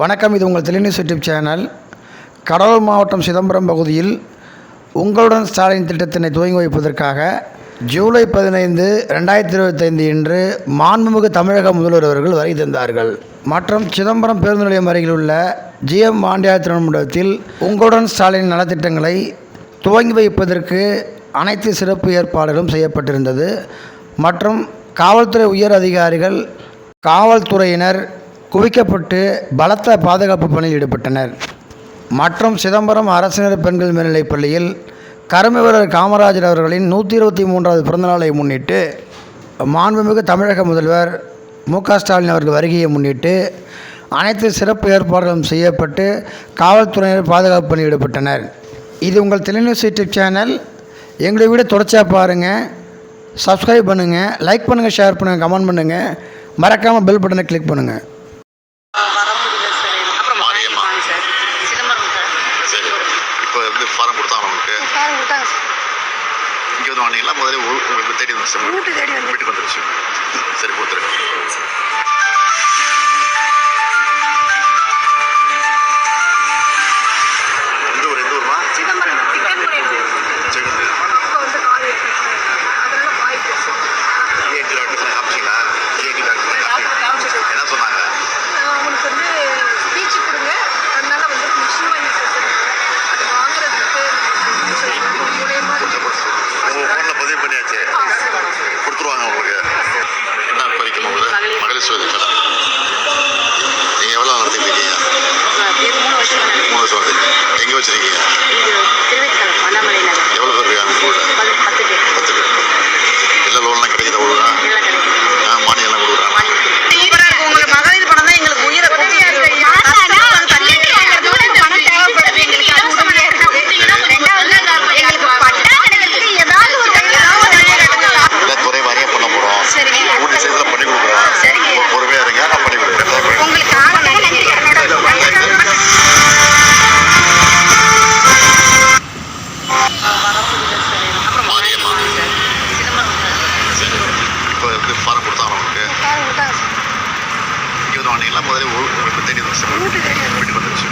வணக்கம் இது உங்கள் தெளிநியூஸ் யூடியூப் சேனல் கடலூர் மாவட்டம் சிதம்பரம் பகுதியில் உங்களுடன் ஸ்டாலின் திட்டத்தினை துவங்கி வைப்பதற்காக ஜூலை பதினைந்து ரெண்டாயிரத்தி இருபத்தைந்து இன்று மாண்புமிகு தமிழக முதல்வர் அவர்கள் வருகை தந்தார்கள். மற்றும் சிதம்பரம் பேருந்து நிலையம் அருகில் உள்ள ஜிஎம் மாண்டியா திருமண்டலத்தில் உங்களுடன் ஸ்டாலின் நலத்திட்டங்களை துவங்கி வைப்பதற்கு அனைத்து சிறப்பு ஏற்பாடுகளும் செய்யப்பட்டிருந்தது. மற்றும் காவல்துறை உயர் அதிகாரிகள் காவல்துறையினர் குவிக்கப்பட்டு பலத்த பாதுகாப்பு பணியில் ஈடுபட்டனர். மற்றும் சிதம்பரம் அரசினர் பெண்கள் மேல்நிலைப் பள்ளியில் கருமைவரர் காமராஜர் அவர்களின் நூற்றி இருபத்தி மூன்றாவது பிறந்தநாளை முன்னிட்டு மாண்புமிகு தமிழக முதல்வர் மு க ஸ்டாலின் அவர்கள் வருகையை முன்னிட்டு அனைத்து சிறப்பு ஏற்பாடுகளும் செய்யப்பட்டு காவல்துறையினர் பாதுகாப்பு பணியில் ஈடுபட்டனர். இது உங்கள் தெளிநியூஸ் யூடியூப் சேனல் எங்களுடைய வீடியோ தொடர்ச்சியாக பாருங்கள் சப்ஸ்கிரைப் பண்ணுங்கள் லைக் பண்ணுங்கள் ஷேர் பண்ணுங்கள் கமெண்ட் பண்ணுங்கள் மறக்காமல் பெல் பட்டனை கிளிக் பண்ணுங்கள் வர முடியல சார் அப்புறம் மாரியம்மா. வாங்க சார் சிதம்பரம் சார் சரி இப்போ வந்து ஃபாரம் கொடுத்தாங்க உங்களுக்கு ஃபார்ம் கொடுத்தாங்க சார். இங்கே வந்து வாங்கினீங்களா? முதல்ல உங்களுக்கு தேடி வந்துச்சு வீட்டு தேடி வந்து வீட்டுக்கு வந்துருச்சு. வச்சுருக்கீங்க ஃபாரம் கொடுத்தாங்க உங்களுக்கு இங்கே வந்து வாங்கினீங்களா முதல்ல உங்களுக்கு வந்து வீட்டுக்கு வந்துருச்சு.